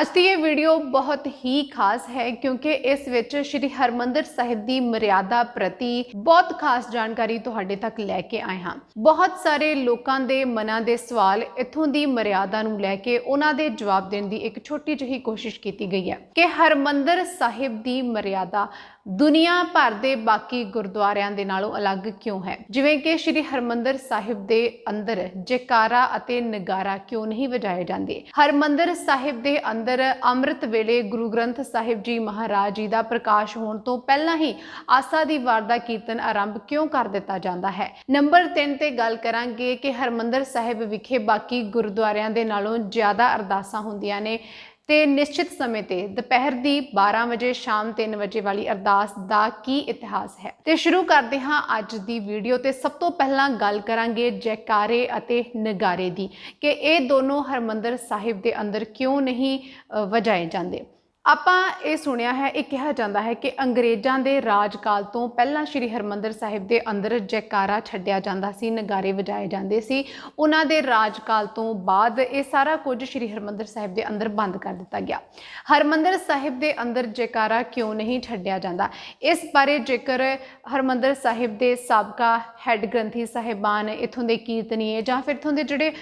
ਅੱਜ ਦੀ ਇਹ ਵੀਡੀਓ ਬਹੁਤ ਹੀ ਖਾਸ ਹੈ ਕਿਉਂਕਿ ਇਸ ਵਿੱਚ ਸ੍ਰੀ ਹਰਮੰਦਰ ਸਾਹਿਬ ਦੀ ਮਰਿਆਦਾ ਪ੍ਰਤੀ ਬਹੁਤ ਖਾਸ ਜਾਣਕਾਰੀ ਤੁਹਾਡੇ ਤੱਕ ਲੈ ਕੇ ਆਏ ਹਾਂ। ਬਹੁਤ ਸਾਰੇ ਲੋਕਾਂ ਦੇ ਮਨਾਂ ਦੇ ਸਵਾਲ ਇੱਥੋਂ ਦੀ ਮਰਿਆਦਾ ਨੂੰ ਲੈ ਕੇ ਉਹਨਾਂ ਦੇ ਜਵਾਬ ਦੇਣ ਦੀ ਇੱਕ ਛੋਟੀ ਜਿਹੀ ਕੋਸ਼ਿਸ਼ ਕੀਤੀ ਗਈ ਹੈ ਕਿ ਹਰਮੰਦਰ ਸਾਹਿਬ ਦੀ ਮਰਿਆਦਾ ਦੁਨੀਆ ਭਰ ਦੇ ਬਾਕੀ ਗੁਰਦੁਆਰਿਆਂ ਦੇ ਨਾਲੋਂ ਅਲੱਗ ਕਿਉਂ ਹੈ? ਜਿਵੇਂ ਕਿ ਸ੍ਰੀ ਹਰਮੰਦਰ ਸਾਹਿਬ ਦੇ ਅੰਦਰ ਜੈਕਾਰਾ ਅਤੇ ਨਗਾਰਾ ਕਿਉਂ ਨਹੀਂ ਵਜਾਏ ਜਾਂਦੇ? ਹਰਮੰਦਰ ਸਾਹਿਬ ਦੇ ਅੰਦਰ ਅੰਮ੍ਰਿਤ ਵੇਲੇ ਗੁਰੂ ਗ੍ਰੰਥ ਸਾਹਿਬ ਜੀ ਮਹਾਰਾਜ ਜੀ ਦਾ ਪ੍ਰਕਾਸ਼ ਹੋਣ ਤੋਂ ਪਹਿਲਾਂ ਹੀ ਆਸਾ ਦੀ ਵਾਰ ਦਾ ਕੀਰਤਨ ਆਰੰਭ ਕਿਉਂ ਕਰ ਦਿੱਤਾ ਜਾਂਦਾ ਹੈ? ਨੰਬਰ 3 ਤੇ ਗੱਲ ਕਰਾਂਗੇ ਕਿ ਹਰਮੰਦਰ ਸਾਹਿਬ ਵਿਖੇ ਬਾਕੀ ਗੁਰਦੁਆਰਿਆਂ ਦੇ ਨਾਲੋਂ ਜ਼ਿਆਦਾ ਅਰਦਾਸਾਂ ਹੁੰਦੀਆਂ ਨੇ। ਤੇ ਨਿਸ਼ਚਿਤ ਸਮੇਂ ਤੇ ਦੁਪਹਿਰ ਦੀ 12 ਵਜੇ, ਸ਼ਾਮ 3 ਵਜੇ ਵਾਲੀ ਅਰਦਾਸ ਦਾ ਕੀ ਇਤਿਹਾਸ ਹੈ? ਤੇ ਸ਼ੁਰੂ ਕਰਦੇ ਹਾਂ ਅੱਜ ਦੀ ਵੀਡੀਓ ਤੇ ਸਭ ਤੋਂ ਪਹਿਲਾਂ ਗੱਲ ਕਰਾਂਗੇ ਜੈਕਾਰੇ ਅਤੇ ਨਗਾਰੇ ਦੀ ਕਿ ਇਹ ਦੋਨੋਂ ਹਰਮੰਦਰ ਸਾਹਿਬ ਦੇ ਅੰਦਰ ਕਿਉਂ ਨਹੀਂ ਵਜਾਏ ਜਾਂਦੇ? ਆਪਾਂ ਇਹ ਸੁਣਿਆ ਹੈ, ਇਹ ਕਿਹਾ ਜਾਂਦਾ ਹੈ ਕਿ ਅੰਗਰੇਜ਼ਾਂ ਦੇ ਰਾਜ ਕਾਲ ਤੋਂ ਪਹਿਲਾਂ ਸ੍ਰੀ ਹਰਮੰਦਰ ਸਾਹਿਬ ਦੇ ਅੰਦਰ ਜੈਕਾਰਾ ਛੱਡਿਆ ਜਾਂਦਾ ਸੀ, ਨਗਾਰੇ ਵਜਾਏ ਜਾਂਦੇ ਸੀ। ਉਹਨਾਂ ਦੇ ਰਾਜ ਕਾਲ ਤੋਂ ਬਾਅਦ ਇਹ ਸਾਰਾ ਕੁਝ ਸ੍ਰੀ ਹਰਮੰਦਰ ਸਾਹਿਬ ਦੇ ਅੰਦਰ ਬੰਦ ਕਰ ਦਿੱਤਾ ਗਿਆ। ਹਰਮੰਦਰ ਸਾਹਿਬ ਦੇ ਅੰਦਰ ਜੈਕਾਰਾ ਕਿਉਂ ਨਹੀਂ ਛੱਡਿਆ ਜਾਂਦਾ? ਇਸ ਬਾਰੇ ਜੇਕਰ ਹਰਮੰਦਰ ਸਾਹਿਬ ਦੇ ਸਾਬਕਾ ਹੈੱਡ ਗ੍ਰੰਥੀ ਸਾਹਿਬਾਨ ਇਥੋਂ ਦੇ ਕੀਰਤਨੀਏ ਜਾਂ ਫਿਰ ਇਥੋਂ ਦੇ ਜਿਹੜੇ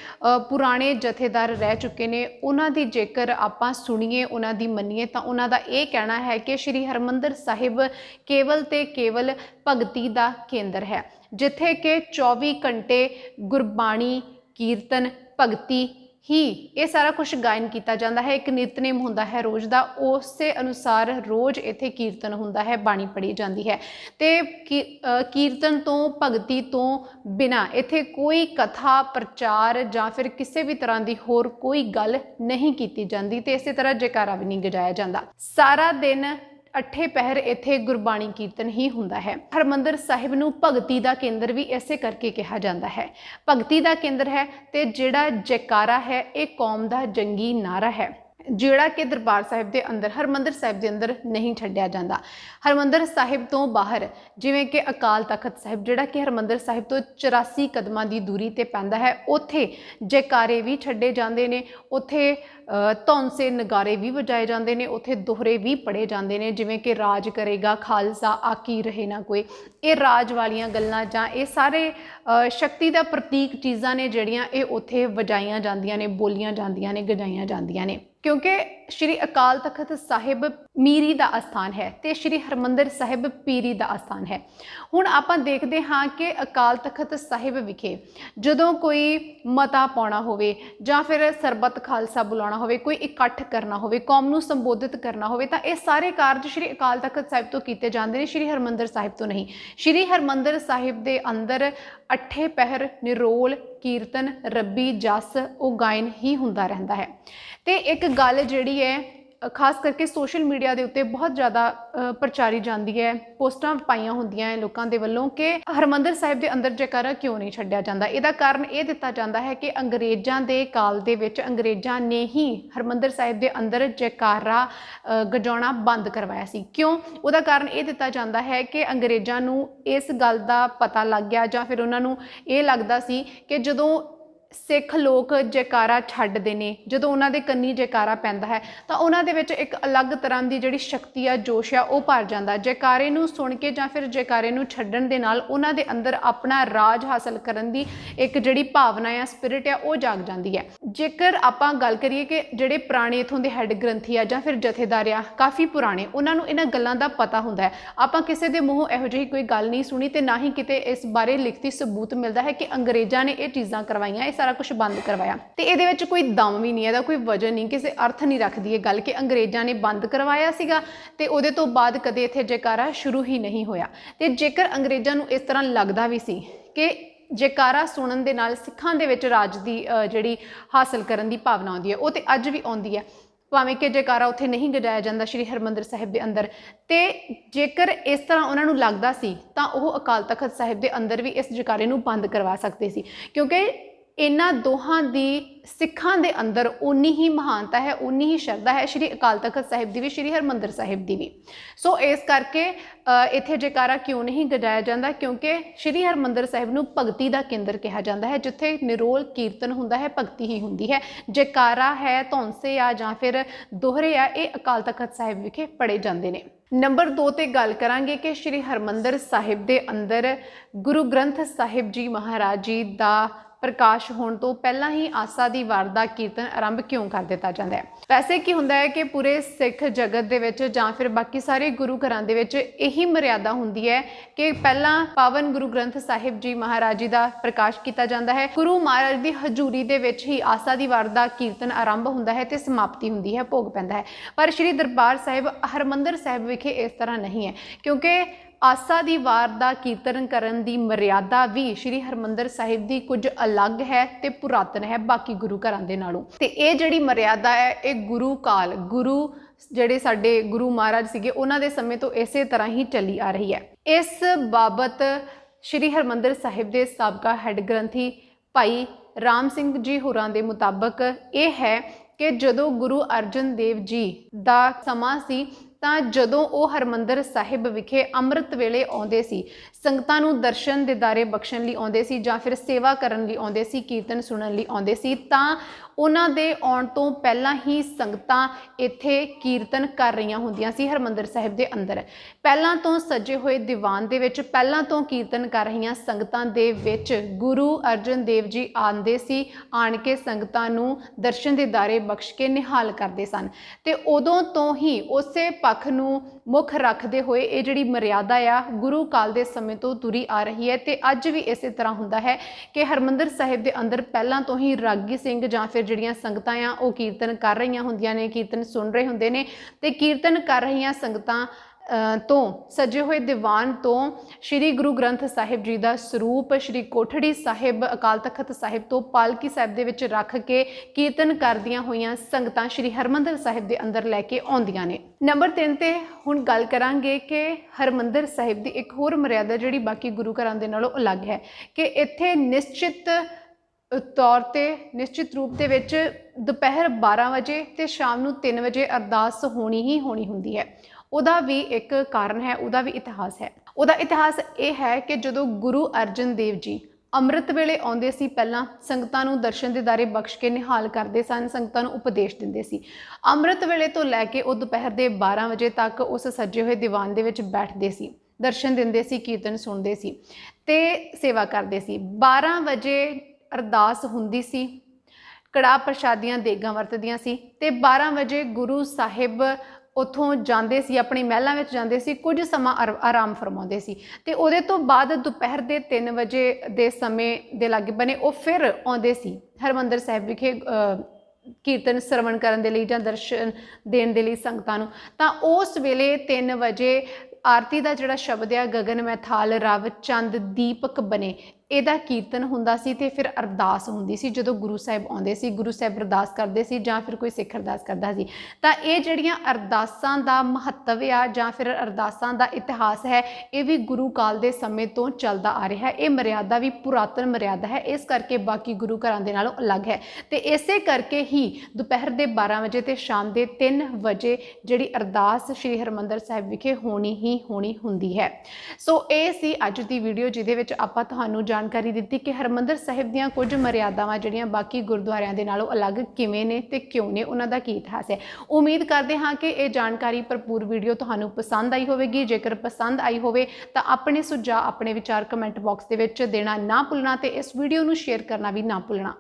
ਪੁਰਾਣੇ ਜਥੇਦਾਰ ਰਹਿ ਚੁੱਕੇ ਨੇ, ਉਹਨਾਂ ਦੀ ਜੇਕਰ ਆਪਾਂ ਸੁਣੀਏ, ਉਹਨਾਂ ਦੀ ਮੰਨੀਏ ਤਾਂ ਉਹਨਾਂ ਦਾ ਇਹ ਕਹਿਣਾ ਹੈ ਕਿ ਸ੍ਰੀ ਹਰਮੰਦਰ ਸਾਹਿਬ ਕੇਵਲ ਤੇ ਕੇਵਲ ਭਗਤੀ ਦਾ ਕੇਂਦਰ ਹੈ, ਜਿੱਥੇ ਕਿ 24 ਘੰਟੇ ਗੁਰਬਾਣੀ, ਕੀਰਤਨ, ਭਗਤੀ ਹੀ ਇਹ ਸਾਰਾ ਕੁਝ ਗਾਇਨ ਕੀਤਾ ਜਾਂਦਾ ਹੈ। ਇੱਕ ਨਿਤਨੇਮ ਹੁੰਦਾ ਹੈ ਰੋਜ਼ ਦਾ। ਉਸੇ ਅਨੁਸਾਰ ਰੋਜ਼ ਇੱਥੇ ਕੀਰਤਨ ਹੁੰਦਾ ਹੈ, ਬਾਣੀ ਪੜ੍ਹੀ ਜਾਂਦੀ ਹੈ। ਤੇ ਕੀ- ਕੀਰਤਨ ਤੋਂ, ਭਗਤੀ ਤੋਂ ਬਿਨਾ ਇੱਥੇ ਕੋਈ ਕਥਾ, ਪ੍ਰਚਾਰ ਜਾਂ ਫਿਰ ਕਿਸੇ ਵੀ ਤਰ੍ਹਾਂ ਦੀ ਹੋਰ ਕੋਈ ਗੱਲ ਨਹੀਂ ਕੀਤੀ ਜਾਂਦੀ ਤੇ ਇਸੇ ਤਰ੍ਹਾਂ ਜੈਕਾਰਾ ਵੀ ਨਹੀਂ ਗਜਾਇਆ ਜਾਂਦਾ। ਸਾਰਾ ਦਿਨ ਅੱਠੇ ਪਹਿਰ ਇੱਥੇ ਗੁਰਬਾਣੀ ਕੀਰਤਨ ਹੀ ਹੁੰਦਾ ਹੈ। ਹਰਮੰਦਰ ਸਾਹਿਬ ਨੂੰ ਭਗਤੀ ਦਾ ਕੇਂਦਰ ਵੀ ਐਸੇ ਕਰਕੇ ਕਿਹਾ ਜਾਂਦਾ ਹੈ। ਭਗਤੀ ਦਾ ਕੇਂਦਰ ਹੈ ਤੇ ਜਿਹੜਾ ਜੈਕਾਰਾ ਹੈ, ਇਹ ਕੌਮ ਦਾ ਜੰਗੀ ਨਾਰਾ ਹੈ। ਜਿਹੜਾ ਕਿ ਦਰਬਾਰ ਸਾਹਿਬ ਦੇ ਅੰਦਰ ਹਰਮੰਦਰ ਸਾਹਿਬ ਦੇ ਅੰਦਰ ਨਹੀਂ ਛੱਡਿਆ ਜਾਂਦਾ। ਹਰਮੰਦਰ ਸਾਹਿਬ ਤੋਂ ਬਾਹਰ ਜਿਵੇਂ ਕਿ ਅਕਾਲ ਤਖਤ ਸਾਹਿਬ ਜਿਹੜਾ ਕਿ ਹਰਮੰਦਰ ਸਾਹਿਬ ਤੋਂ 84 ਕਦਮਾਂ ਦੀ ਦੂਰੀ ਤੇ ਪੈਂਦਾ ਹੈ ਉੱਥੇ ਜੈਕਾਰੇ ਵੀ ਛੱਡੇ ਜਾਂਦੇ ਨੇ ਉੱਥੇ ਅ, ਨਗਾਰੇ ਵੀ ਵਜਾਏ ਜਾਂਦੇ ਨੇ ਉੱਥੇ ਦੋਹਰੇ ਵੀ ਪੜੇ ਜਾਂਦੇ ਨੇ ਜਿਵੇਂ ਕਿ ਰਾਜ ਕਰੇਗਾ ਖਾਲਸਾ ਆਕੀ ਰਹੇ ਨਾ ਕੋਈ। ਇਹ ਰਾਜ ਵਾਲੀਆਂ ਗੱਲਾਂ ਜਾਂ ਇਹ ਸਾਰੇ ਸ਼ਕਤੀ ਦਾ ਪ੍ਰਤੀਕ ਚੀਜ਼ਾਂ ਨੇ ਜਿਹੜੀਆਂ ਇਹ ਉੱਥੇ ਵਜਾਈਆਂ ਜਾਂਦੀਆਂ ਨੇ ਬੋਲੀਆਂ ਜਾਂਦੀਆਂ ਨੇ ਗਜਾਈਆਂ ਜਾਂਦੀਆਂ ਨੇ। ਕਿਉਂਕਿ ਸ਼੍ਰੀ ਅਕਾਲ ਤਖਤ ਸਾਹਿਬ ਮੀਰੀ ਦਾ ਅਸਥਾਨ ਹੈ ਤੇ ਸ਼੍ਰੀ ਹਰਮੰਦਰ ਸਾਹਿਬ ਪੀਰੀ ਦਾ ਅਸਥਾਨ ਹੈ। ਹੁਣ ਆਪਾਂ ਦੇਖਦੇ ਹਾਂ ਕਿ ਅਕਾਲ ਤਖਤ ਸਾਹਿਬ ਵਿਖੇ ਜਦੋਂ ਕੋਈ ਮਤਾ ਪਾਉਣਾ ਹੋਵੇ ਜਾਂ ਫਿਰ ਸਰਬਤ ਖਾਲਸਾ ਬੁਲਾਉਣਾ ਹੋਵੇ, ਕੋਈ ਇਕੱਠ ਕਰਨਾ ਹੋਵੇ, ਕੌਮ ਨੂੰ ਸੰਬੋਧਿਤ ਕਰਨਾ ਹੋਵੇ, ਤਾਂ ਇਹ ਸਾਰੇ ਕਾਰਜ ਸ਼੍ਰੀ ਅਕਾਲ ਤਖਤ ਸਾਹਿਬ ਤੋਂ ਕੀਤੇ ਜਾਂਦੇ ਨੇ, ਸ਼੍ਰੀ ਹਰਮੰਦਰ ਸਾਹਿਬ ਤੋਂ ਨਹੀਂ। ਸ਼੍ਰੀ ਹਰਮੰਦਰ ਸਾਹਿਬ ਦੇ ਅੰਦਰ ਅੱਠੇ ਪਹਿਰ ਨਿਰੋਲ, ਕੀਰਤਨ, ਰੱਬੀ, ਜਸ ਉਹ ਗਾਇਨ ਹੀ ਹੁੰਦਾ ਰਹਿੰਦਾ ਹੈ। ਤੇ ਇੱਕ ਗੱਲ ਜਿਹੜੀ ਹੈ ਖਾਸ ਕਰਕੇ ਸੋਸ਼ਲ ਮੀਡੀਆ ਦੇ ਉੱਤੇ ਬਹੁਤ ਜ਼ਿਆਦਾ ਪ੍ਰਚਾਰੀ ਜਾਂਦੀ ਹੈ। ਪੋਸਟਾਂ ਪਾਈਆਂ ਹੁੰਦੀਆਂ ਹੈ ਲੋਕਾਂ ਦੇ ਵੱਲੋਂ ਕਿ ਹਰਮੰਦਰ ਸਾਹਿਬ ਦੇ ਅੰਦਰ ਜੈਕਾਰਾ ਕਿਉਂ ਨਹੀਂ ਛੱਡਿਆ ਜਾਂਦਾ? ਇਹਦਾ ਕਾਰਨ ਇਹ ਦਿੱਤਾ ਜਾਂਦਾ ਹੈ ਕਿ ਅੰਗਰੇਜ਼ਾਂ ਦੇ ਕਾਲ ਦੇ ਵਿੱਚ ਅੰਗਰੇਜ਼ਾਂ ਨੇ ਹੀ ਹਰਮੰਦਰ ਸਾਹਿਬ ਦੇ ਅੰਦਰ ਜੈਕਾਰਾ ਗਜਾਉਣਾ ਬੰਦ ਕਰਵਾਇਆ ਸੀ। ਕਿਉਂ? ਉਹਦਾ ਕਾਰਨ ਇਹ ਦਿੱਤਾ ਜਾਂਦਾ ਹੈ ਕਿ ਅੰਗਰੇਜ਼ਾਂ ਨੂੰ ਇਸ ਗੱਲ ਦਾ ਪਤਾ ਲੱਗ ਗਿਆ ਜਾਂ ਫਿਰ ਉਹਨਾਂ ਨੂੰ ਇਹ ਲੱਗਦਾ ਸੀ ਕਿ ਜਦੋਂ ਸਿੱਖ ਲੋਕ ਜੈਕਾਰਾ ਛੱਡਦੇ ਨੇ। ਜਦੋਂ ਉਹਨਾਂ ਦੇ ਕੰਨੀ ਜੈਕਾਰਾ ਪੈਂਦਾ ਹੈ, ਤਾਂ ਉਹਨਾਂ ਦੇ ਵਿੱਚ ਇੱਕ ਅਲੱਗ ਤਰ੍ਹਾਂ ਦੀ ਜਿਹੜੀ ਸ਼ਕਤੀ ਆ, ਜੋਸ਼ ਆ, ਉਹ ਭਰ ਜਾਂਦਾ। ਜੈਕਾਰੇ ਨੂੰ ਸੁਣ ਕੇ ਜਾਂ ਫਿਰ ਜੈਕਾਰੇ ਨੂੰ ਛੱਡਣ ਦੇ ਨਾਲ ਉਹਨਾਂ ਦੇ ਅੰਦਰ ਆਪਣਾ ਰਾਜ ਹਾਸਲ ਕਰਨ ਦੀ ਇੱਕ ਜਿਹੜੀ ਭਾਵਨਾ ਆ ਸਪਿਰਿਟ ਆ, ਉਹ ਜਾਗ ਜਾਂਦੀ ਹੈ। ਜੇਕਰ ਆਪਾਂ ਗੱਲ ਕਰੀਏ ਕਿ ਜਿਹੜੇ ਪੁਰਾਣੇ ਇਥੋਂ ਦੇ ਹੈੱਡ ਗ੍ਰੰਥੀ ਆ ਜਾਂ ਫਿਰ ਜਥੇਦਾਰ ਆ, ਕਾਫੀ ਪੁਰਾਣੇ, ਉਹਨਾਂ ਨੂੰ ਇਹਨਾਂ ਗੱਲਾਂ ਦਾ ਪਤਾ ਹੁੰਦਾ ਹੈ। ਆਪਾਂ ਕਿਸੇ ਦੇ ਮੂੰਹੋਂ ਇਹੋ ਜਿਹੀ ਕੋਈ ਗੱਲ ਨਹੀਂ ਸੁਣੀ ਤੇ ਨਾ ਹੀ ਕਿਤੇ ਇਸ ਬਾਰੇ ਲਿਖਤੀ ਸਬੂਤ ਮਿਲਦਾ ਹੈ ਕਿ ਅੰਗਰੇਜ਼ਾਂ ਨੇ ਇਹ ਚੀਜ਼ਾਂ ਕਰਵਾਈਆਂ, ਇਹ ਸਾਰਾ ਕੁਝ ਬੰਦ ਕਰਵਾਇਆ। ਤੇ ਇਹਦੇ ਵਿੱਚ ਕੋਈ ਦਮ ਵੀ ਨਹੀਂ ਇਹਦਾ ਕੋਈ ਵਜਨ ਨਹੀਂ, ਕਿਸੇ ਅਰਥ ਨਹੀਂ ਰੱਖਦੀ ਇਹ ਗੱਲ ਕਿ ਅੰਗਰੇਜ਼ਾਂ ਨੇ ਬੰਦ ਕਰਵਾਇਆ ਸੀਗਾ ਤੇ ਉਹਦੇ ਤੋਂ ਬਾਅਦ ਕਦੇ ਇੱਥੇ ਜੈਕਾਰਾ ਸ਼ੁਰੂ ਹੀ ਨਹੀਂ ਹੋਇਆ। ਤੇ ਜੇਕਰ ਅੰਗਰੇਜ਼ਾਂ ਨੂੰ ਇਸ ਤਰ੍ਹਾਂ ਲੱਗਦਾ ਵੀ ਸੀ ਕਿ ਜੈਕਾਰਾ ਸੁਣਨ ਦੇ ਨਾਲ ਸਿੱਖਾਂ ਦੇ ਵਿੱਚ ਰਾਜ ਦੀ ਜਿਹੜੀ ਹਾਸਲ ਕਰਨ ਦੀ ਭਾਵਨਾ ਆਉਂਦੀ ਹੈ, ਉਹ ਤੇ ਅੱਜ ਵੀ ਆਉਂਦੀ ਹੈ। ਭਾਵੇਂ ਕਿ ਜੈਕਾਰਾ ਉੱਥੇ ਨਹੀਂ ਗਜਾਇਆ ਜਾਂਦਾ ਸ਼੍ਰੀ ਹਰਮੰਦਰ ਸਾਹਿਬ ਦੇ ਅੰਦਰ। ਤੇ ਜੇਕਰ ਇਸ ਤਰ੍ਹਾਂ ਉਹਨਾਂ ਨੂੰ ਲੱਗਦਾ ਸੀ, ਤਾਂ ਉਹ ਅਕਾਲ ਤਖਤ ਸਾਹਿਬ ਦੇ ਅੰਦਰ ਵੀ ਇਸ ਜੈਕਾਰੇ ਨੂੰ ਬੰਦ ਕਰਵਾ ਸਕਦੇ ਸੀ। ਕਿਉਂਕਿ ਇਹਨਾਂ ਦੋਹਾਂ ਦੀ ਸਿੱਖਾਂ ਦੇ ਅੰਦਰ ਉਨੀ ਹੀ ਮਹਾਨਤਾ ਹੈ ਉਨੀ ਹੀ ਸ਼ਰਧਾ ਹੈ, ਸ਼੍ਰੀ ਅਕਾਲ ਤਖਤ ਸਾਹਿਬ ਦੀ ਵੀ, ਸ਼੍ਰੀ ਹਰਮੰਦਰ ਸਾਹਿਬ ਦੀ ਵੀ। ਸੋ ਇਸ ਕਰਕੇ ਇੱਥੇ ਜੈਕਾਰਾ ਕਿਉਂ ਨਹੀਂ ਗਜਾਇਆ ਜਾਂਦਾ? ਕਿਉਂਕਿ ਸ਼੍ਰੀ ਹਰਮੰਦਰ ਸਾਹਿਬ ਨੂੰ ਭਗਤੀ ਦਾ ਕੇਂਦਰ ਕਿਹਾ ਜਾਂਦਾ ਹੈ, ਜਿੱਥੇ ਨਿਰੋਲ ਕੀਰਤਨ ਹੁੰਦਾ ਹੈ, ਭਗਤੀ ਹੀ ਹੁੰਦੀ ਹੈ। ਜੈਕਾਰਾ ਹੈ, ਧੌਂਸੇ ਆ ਜਾਂ ਫਿਰ ਦੋਹਰੇ ਆ, ਇਹ ਅਕਾਲ ਤਖਤ ਸਾਹਿਬ ਵਿਖੇ ਪੜੇ ਜਾਂਦੇ ਨੇ। ਨੰਬਰ 2 ਤੇ ਗੱਲ ਕਰਾਂਗੇ ਕਿ ਸ਼੍ਰੀ ਹਰਮੰਦਰ ਸਾਹਿਬ ਦੇ ਅੰਦਰ ਗੁਰੂ ਗ੍ਰੰਥ ਸਾਹਿਬ ਜੀ ਮਹਾਰਾਜ ਜੀ ਦਾ ਪ੍ਰਕਾਸ਼ ਹੋਣ ਤੋਂ ਪਹਿਲਾਂ ਹੀ ਆਸਾ ਦੀ ਵਾਰ ਦਾ ਕੀਰਤਨ ਆਰੰਭ ਕਿਉਂ ਕਰ ਦਿੱਤਾ ਜਾਂਦਾ ਹੈ? ਵੈਸੇ ਕੀ ਹੁੰਦਾ ਹੈ ਕਿ ਪੂਰੇ ਸਿੱਖ ਜਗਤ ਦੇ ਵਿੱਚ ਜਾਂ ਫਿਰ ਬਾਕੀ ਸਾਰੇ ਗੁਰੂ ਘਰਾਂ ਦੇ ਵਿੱਚ ਇਹੀ ਮਰਿਆਦਾ ਹੁੰਦੀ ਹੈ ਕਿ ਪਹਿਲਾਂ ਪਾਵਨ ਗੁਰੂ ਗ੍ਰੰਥ ਸਾਹਿਬ ਜੀ ਮਹਾਰਾਜ ਜੀ ਦਾ ਪ੍ਰਕਾਸ਼ ਕੀਤਾ ਜਾਂਦਾ ਹੈ। ਗੁਰੂ ਮਹਾਰਾਜ ਦੀ ਹਜ਼ੂਰੀ ਦੇ ਵਿੱਚ ਹੀ ਆਸਾ ਦੀ ਵਾਰ ਦਾ ਕੀਰਤਨ ਆਰੰਭ ਹੁੰਦਾ ਹੈ ਤੇ ਸਮਾਪਤੀ ਹੁੰਦੀ ਹੈ, ਭੋਗ ਪੈਂਦਾ ਹੈ। ਪਰ ਸ਼੍ਰੀ ਦਰਬਾਰ ਸਾਹਿਬ ਹਰਮੰਦਰ ਸਾਹਿਬ ਵਿਖੇ ਇਸ ਤਰ੍ਹਾਂ ਨਹੀਂ ਹੈ, ਕਿਉਂਕਿ ਆਸਾ ਦੀ ਵਾਰ ਦਾ ਕੀਰਤਨ ਕਰਨ ਦੀ ਮਰਿਆਦਾ ਵੀ ਸ਼੍ਰੀ ਹਰਮੰਦਰ ਸਾਹਿਬ ਦੀ ਕੁਝ ਅਲੱਗ ਹੈ ਤੇ ਪੁਰਾਤਨ ਹੈ ਬਾਕੀ ਗੁਰੂ ਘਰਾਂ ਦੇ ਨਾਲੋਂ। ਤੇ ਇਹ ਜਿਹੜੀ ਮਰਿਆਦਾ ਹੈ, ਇਹ ਗੁਰੂ ਕਾਲ, ਗੁਰੂ ਜਿਹੜੇ ਸਾਡੇ ਗੁਰੂ ਮਹਾਰਾਜ ਸੀਗੇ, ਉਹਨਾਂ ਦੇ ਸਮੇਂ ਤੋਂ ਇਸੇ ਤਰ੍ਹਾਂ ਹੀ ਚੱਲੀ ਆ ਰਹੀ ਹੈ। ਇਸ ਬਾਬਤ ਸ਼੍ਰੀ ਹਰਮੰਦਰ ਸਾਹਿਬ ਦੇ ਸਾਬਕਾ ਹੈੱਡ ਗ੍ਰੰਥੀ ਭਾਈ ਰਾਮ ਸਿੰਘ ਜੀ ਹੋਰਾਂ ਦੇ ਮੁਤਾਬਕ ਇਹ ਹੈ ਕਿ ਜਦੋਂ ਗੁਰੂ ਅਰਜਨ ਦੇਵ ਜੀ ਦਾ ਸਮਾਂ ਸੀ ਤਾਂ ਜਦੋਂ ਉਹ ਹਰਮੰਦਰ ਸਾਹਿਬ ਵਿਖੇ ਅੰਮ੍ਰਿਤ ਵੇਲੇ ਆਉਂਦੇ ਸੀ, ਸੰਗਤਾਂ ਨੂੰ ਦਰਸ਼ਨ ਦਿਦਾਰੇ ਬਖਸ਼ਣ ਲਈ ਆਉਂਦੇ ਸੀ ਜਾਂ ਫਿਰ ਸੇਵਾ ਕਰਨ ਲਈ ਆਉਂਦੇ ਸੀ, ਕੀਰਤਨ ਸੁਣਨ ਲਈ ਆਉਂਦੇ ਸੀ, ਤਾਂ ਉਹਨਾਂ ਦੇ ਆਉਣ ਤੋਂ ਪਹਿਲਾਂ ਹੀ ਸੰਗਤਾਂ ਇੱਥੇ ਕੀਰਤਨ ਕਰ ਰਹੀਆਂ ਹੁੰਦੀਆਂ ਸੀ ਹਰਮੰਦਰ ਸਾਹਿਬ ਦੇ ਅੰਦਰ। ਪਹਿਲਾਂ ਤੋਂ ਸਜੇ ਹੋਏ ਦੀਵਾਨ ਦੇ ਵਿੱਚ ਪਹਿਲਾਂ ਤੋਂ ਕੀਰਤਨ ਕਰ ਰਹੀਆਂ ਸੰਗਤਾਂ ਦੇ ਵਿੱਚ ਗੁਰੂ ਅਰਜਨ ਦੇਵ ਜੀ ਆਂਦੇ ਸੀ, ਆਣ ਕੇ ਸੰਗਤਾਂ ਨੂੰ ਦਰਸ਼ਨ ਦਿਦਾਰੇ ਬਖਸ਼ ਕੇ ਨਿਹਾਲ ਕਰਦੇ ਸਨ। ਤੇ ਉਦੋਂ ਤੋਂ ਹੀ ਉਸੇ ਪੱਖ ਨੂੰ ਮੁੱਖ ਰੱਖਦੇ ਹੋਏ ਇਹ ਜਿਹੜੀ ਮਰਿਆਦਾ ਆ, ਗੁਰੂ ਕਾਲ ਦੇ ਸਮੇਂ ਤੋਂ ਤੁਰੀ ਆ ਰਹੀ ਹੈ ਤੇ ਅੱਜ ਵੀ ਇਸੇ ਤਰ੍ਹਾਂ ਹੁੰਦਾ ਹੈ ਕਿ ਹਰਮੰਦਰ ਸਾਹਿਬ ਦੇ ਅੰਦਰ ਪਹਿਲਾਂ ਤੋਂ ਹੀ ਰਾਗੀ ਸਿੰਘ ਜਾਂ ਫਿਰ ਜਿਹੜੀਆਂ ਸੰਗਤਾਂ ਆ, ਉਹ ਕੀਰਤਨ ਕਰ ਰਹੀਆਂ ਹੁੰਦੀਆਂ ਨੇ, ਕੀਰਤਨ ਸੁਣ ਰਹੇ ਹੁੰਦੇ ਨੇ ਤੇ ਕੀਰਤਨ ਕਰ ਰਹੀਆਂ ਸੰਗਤਾਂ ਤੋਂ ਸਜੇ ਹੋਏ ਦੀਵਾਨ ਤੋਂ ਸ੍ਰੀ ਗੁਰੂ ਗ੍ਰੰਥ ਸਾਹਿਬ ਜੀ ਦਾ ਸਰੂਪ, ਸ੍ਰੀ ਕੋਠੜੀ ਸਾਹਿਬ, ਅਕਾਲ ਤਖਤ ਸਾਹਿਬ ਤੋਂ ਪਾਲਕੀ ਸਾਹਿਬ ਦੇ ਵਿੱਚ ਰੱਖ ਕੇ ਕੀਰਤਨ ਕਰਦੀਆਂ ਹੋਈਆਂ ਸੰਗਤਾਂ ਸ੍ਰੀ ਹਰਮੰਦਰ ਸਾਹਿਬ ਦੇ ਅੰਦਰ ਲੈ ਕੇ ਆਉਂਦੀਆਂ ਨੇ। ਨੰਬਰ 3 ਤੇ ਹੁਣ ਗੱਲ ਕਰਾਂਗੇ ਕਿ ਹਰਮੰਦਰ ਸਾਹਿਬ ਦੀ ਇੱਕ ਹੋਰ ਮਰਿਆਦਾ ਜਿਹੜੀ ਬਾਕੀ ਗੁਰੂ ਘਰਾਂ ਦੇ ਨਾਲੋਂ ਅਲੱਗ ਹੈ, ਕਿ ਇੱਥੇ ਨਿਸ਼ਚਿਤ ਤੌਰ ਤੇ ਨਿਸ਼ਚਿਤ ਰੂਪ ਦੇ ਵਿੱਚ ਦੁਪਹਿਰ 12 ਵਜੇ ਤੇ ਸ਼ਾਮ ਨੂੰ 3 ਵਜੇ ਅਰਦਾਸ ਹੋਣੀ ਹੀ ਹੋਣੀ ਹੁੰਦੀ ਹੈ। ਉਹਦਾ ਵੀ ਇੱਕ ਕਾਰਨ ਹੈ, ਉਹਦਾ ਵੀ ਇਤਿਹਾਸ ਹੈ। ਉਹਦਾ ਇਤਿਹਾਸ ਇਹ ਹੈ ਕਿ ਜਦੋਂ ਗੁਰੂ ਅਰਜਨ ਦੇਵ ਜੀ ਅੰਮ੍ਰਿਤ ਵੇਲੇ ਆਉਂਦੇ ਸੀ, ਪਹਿਲਾਂ ਸੰਗਤਾਂ ਨੂੰ ਦਰਸ਼ਨ ਦਿਦਾਰੇ ਬਖਸ਼ ਕੇ ਨਿਹਾਲ ਕਰਦੇ ਸਨ, ਸੰਗਤਾਂ ਨੂੰ ਉਪਦੇਸ਼ ਦਿੰਦੇ ਸੀ। ਅੰਮ੍ਰਿਤ ਵੇਲੇ ਤੋਂ ਲੈ ਕੇ ਉਹ ਦੁਪਹਿਰ ਦੇ 12 ਵਜੇ ਤੱਕ ਉਸ ਸੱਜੇ ਹੋਏ ਦੀਵਾਨ ਦੇ ਵਿੱਚ ਬੈਠਦੇ ਸੀ, ਦਰਸ਼ਨ ਦਿੰਦੇ ਸੀ, ਕੀਰਤਨ ਸੁਣਦੇ ਸੀ ਤੇ ਸੇਵਾ ਕਰਦੇ ਸੀ। 12 ਵਜੇ ਅਰਦਾਸ ਹੁੰਦੀ ਸੀ। ਕੜਾ ਪ੍ਰਸ਼ਾਦੀਆਂ ਦੇਗਾਂ ਵਰਤਦੀਆਂ ਸੀ ਤੇ 12 ਵਜੇ ਗੁਰੂ ਸਾਹਿਬ ਉਥੋਂ ਜਾਂਦੇ ਸੀ, ਆਪਣੀ ਮਹਿਲਾਂ ਵਿੱਚ ਜਾਂਦੇ ਸੀ, ਕੁਝ ਸਮਾਂ ਆਰ- ਆਰਾਮ ਫਰਮਾਉਂਦੇ ਸੀ ਤੇ ਉਹਦੇ ਤੋਂ ਬਾਅਦ ਦੁਪਹਿਰ ਦੇ 3 ਵਜੇ ਦੇ ਸਮੇਂ ਦੇ ਲਾਗੇ ਬਨੇ ਉਹ ਫਿਰ ਆਉਂਦੇ ਸੀ। ਹਰਮੰਦਰ ਸਾਹਿਬ ਵਿਖੇ ਕੀਰਤਨ ਸਰਵਣ ਕਰਨ ਦੇ ਲਈ ਜਾਂ ਦਰਸ਼ਨ ਦੇਣ ਦੇ ਲਈ ਸੰਗਤਾਂ ਨੂੰ। ਤਾਂ ਉਸ ਵੇਲੇ 3 ਵਜੇ ਆਰਤੀ ਦਾ ਜਿਹੜਾ ਸ਼ਬਦ ਆ, ਗਗਨ, ਮੈਥਾਲ, ਰਵ, ਚੰਦ, ਦੀਪਕ ਬਨੇ ਇਹਦਾ ਕੀਰਤਨ ਹੁੰਦਾ ਸੀ ਤੇ ਫਿਰ ਅਰਦਾਸ ਹੁੰਦੀ ਸੀ ਜਦੋਂ ਗੁਰੂ ਸਾਹਿਬ ਆਉਂਦੇ ਸੀ, ਗੁਰੂ ਸਾਹਿਬ ਅਰਦਾਸ ਕਰਦੇ ਸੀ ਜਾਂ ਫਿਰ ਕੋਈ ਸਿੱਖ ਅਰਦਾਸ ਕਰਦਾ ਸੀ। ਤਾਂ ਇਹ ਜਿਹੜੀਆਂ ਅਰਦਾਸਾਂ ਦਾ ਮਹੱਤਵ ਆ ਜਾਂ ਫਿਰ ਅਰਦਾਸਾਂ ਦਾ ਇਤਿਹਾਸ ਹੈ, ਇਹ ਵੀ ਗੁਰੂ ਕਾਲ ਦੇ ਸਮੇਂ ਤੋਂ ਚੱਲਦਾ ਆ ਰਿਹਾ ਹੈ। ਇਹ ਮਰਿਆਦਾ ਵੀ ਪੁਰਾਤਨ ਮਰਿਆਦਾ ਹੈ, ਇਸ ਕਰਕੇ ਬਾਕੀ ਗੁਰੂ ਘਰਾਂ ਦੇ ਨਾਲੋਂ ਅਲੱਗ ਹੈ। ਤੇ ਇਸੇ ਕਰਕੇ ਹੀ ਦੁਪਹਿਰ ਦੇ 12 ਵਜੇ ਤੇ ਸ਼ਾਮ ਦੇ 3 ਵਜੇ ਜਿਹੜੀ ਅਰਦਾਸ ਸ੍ਰੀ ਹਰਮੰਦਰ ਸਾਹਿਬ ਵਿਖੇ ਹੋਣੀ ਹੀ ਹੋਣੀ ਹੁੰਦੀ ਹੈ। ਸੋ ਇਹ ਸੀ ਅੱਜ ਦੀ ਵੀਡੀਓ ਜਿਹਦੇ ਵਿੱਚ ਆਪਾਂ ਤੁਹਾਨੂੰ ਜਾਣਕਾਰੀ ਦਿੱਤੀ ਕਿ ਹਰਮੰਦਰ ਸਾਹਿਬ ਦੀਆਂ ਕੁਝ ਮਰਿਆਦਾਵਾਂ ਜਿਹੜੀਆਂ ਬਾਕੀ ਗੁਰਦੁਆਰਿਆਂ ਦੇ ਨਾਲੋਂ ਅਲੱਗ ਕਿਵੇਂ ਨੇ ਤੇ ਕਿਉਂ ਨੇ, ਉਹਨਾਂ ਦਾ ਕੀ ਇਤਿਹਾਸ ਹੈ। ਉਮੀਦ ਕਰਦੇ ਹਾਂ ਕਿ ਇਹ ਜਾਣਕਾਰੀ ਭਰਪੂਰ ਵੀਡੀਓ ਤੁਹਾਨੂੰ ਪਸੰਦ ਆਈ ਹੋਵੇਗੀ। ਜੇਕਰ ਪਸੰਦ ਆਈ ਹੋਵੇ, ਤਾਂ ਆਪਣੇ ਸੁਝਾਅ, ਆਪਣੇ ਵਿਚਾਰ ਕਮੈਂਟ ਬਾਕਸ ਦੇ ਵਿੱਚ ਦੇਣਾ ਨਾ ਭੁੱਲਣਾ ਤੇ ਇਸ ਵੀਡੀਓ ਨੂੰ ਸ਼ੇਅਰ ਕਰਨਾ ਵੀ ਨਾ ਭੁੱਲਣਾ।